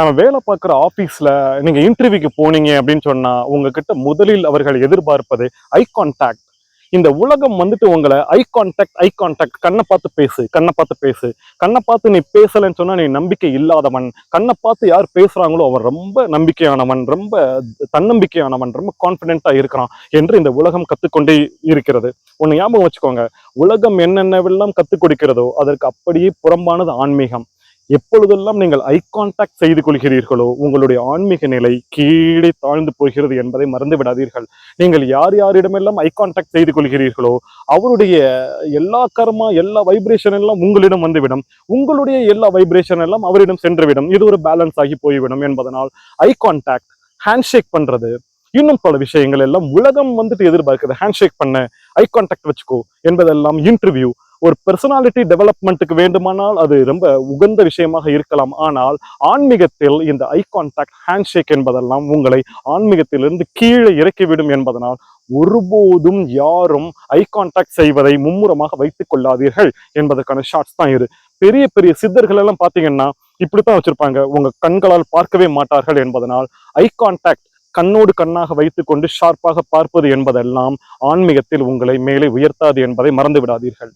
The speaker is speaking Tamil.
நம்ம வேலை பார்க்குற ஆஃபீஸில் நீங்கள் இன்டர்வியூக்கு போனீங்க அப்படின்னு சொன்னால் உங்ககிட்ட முதலில் அவர்கள் எதிர்பார்ப்பது ஐ கான்டாக்ட் இந்த உலகம் வந்துட்டு உங்களை ஐ கான்டாக்ட் ஐ கான்டாக்ட் கண்ணை பார்த்து பேசு கண்ணை பார்த்து பேசு. கண்ணை பார்த்து நீ பேசலைன்னு சொன்னால் நீ நம்பிக்கை இல்லாதவன். கண்ணை பார்த்து யார் பேசுகிறாங்களோ அவன் ரொம்ப நம்பிக்கையானவன் ரொம்ப தன்னம்பிக்கையானவன் ரொம்ப கான்ஃபிடென்ட்டாக இருக்கிறான் என்று இந்த உலகம் கற்றுக்கொண்டே இருக்கிறது. ஒன்று ஞாபகம் வச்சுக்கோங்க. உலகம் என்னென்னவெல்லாம் கற்றுக் கொடுக்கிறதோ அதற்கு அப்படியே புறம்பானது ஆன்மீகம். எப்பொழுதெல்லாம் நீங்கள் ஐ கான்டாக்ட் செய்து கொள்கிறீர்களோ உங்களுடைய ஆன்மீக நிலை கீழே தாழ்ந்து போகிறது என்பதை மறந்து விடாதீர்கள். நீங்கள் யார் யாரிடமெல்லாம் ஐ கான்டாக்ட் செய்து கொள்கிறீர்களோ அவருடைய எல்லா கர்மா எல்லா வைப்ரேஷன் எல்லாம் உங்களிடம் வந்துவிடும். உங்களுடைய எல்லா வைப்ரேஷன் எல்லாம் அவரிடம் சென்றுவிடும். இது ஒரு பேலன்ஸ் ஆகி போய்விடும் என்பதனால் ஐ கான்டாக்ட் ஹேண்ட்ஷேக் பண்றது இன்னும் பல விஷயங்கள் எல்லாம் உலகம் வந்துட்டு எதிர்பார்க்குது. ஹேண்ட்ஷேக் பண்ண ஐ கான்டாக்ட் வச்சுக்கோ என்பதெல்லாம் இன்டர்வியூ ஒரு பர்சனாலிட்டி டெவலப்மெண்ட்டுக்கு வேண்டுமானால் அது ரொம்ப உகந்த விஷயமாக இருக்கலாம். ஆனால் ஆன்மீகத்தில் இந்த ஐ கான்டாக்ட் ஹேண்ட்ஷேக் என்பதெல்லாம் உங்களை ஆன்மீகத்திலிருந்து கீழே இறக்கிவிடும் என்பதனால் ஒருபோதும் யாரும் ஐ கான்டாக்ட் செய்வதை மும்முரமாக வைத்துக் கொள்ளாதீர்கள் என்பதற்கான ஷார்ட்ஸ் தான் இது. பெரிய பெரிய சித்தர்கள் எல்லாம் பார்த்தீங்கன்னா இப்படித்தான் வச்சிருப்பாங்க. உங்க கண்களால் பார்க்கவே மாட்டார்கள் என்பதனால் ஐ கான்டாக்ட் கண்ணோடு கண்ணாக வைத்துக்கொண்டு ஷார்ப்பாக பார்ப்பது என்பதெல்லாம் ஆன்மீகத்தில் உங்களை மேலே உயர்த்தாது என்பதை மறந்து விடாதீர்கள்